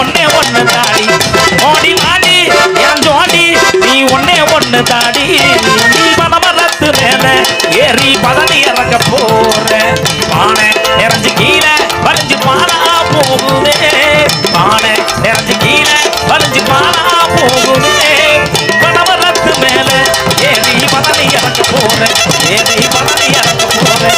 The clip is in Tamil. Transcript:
ஒன்னே ஒன்னு தாடி. ஓடி மாடி என் ஜோடி நீ ஒன்னே ஒன்னு தாடி. நீ பலமரத்து மேல ஏறி பதனி இறக்க போற. பானை நிறைஞ்சு கீழே வரைஞ்சு பாலா போகுதே. பானை நிறைஞ்சு கீழே வரைஞ்சு பாலா போகுதே. பலமரத்து மேல ஏறி பதனி இறக்க போற. ஏறி பதனி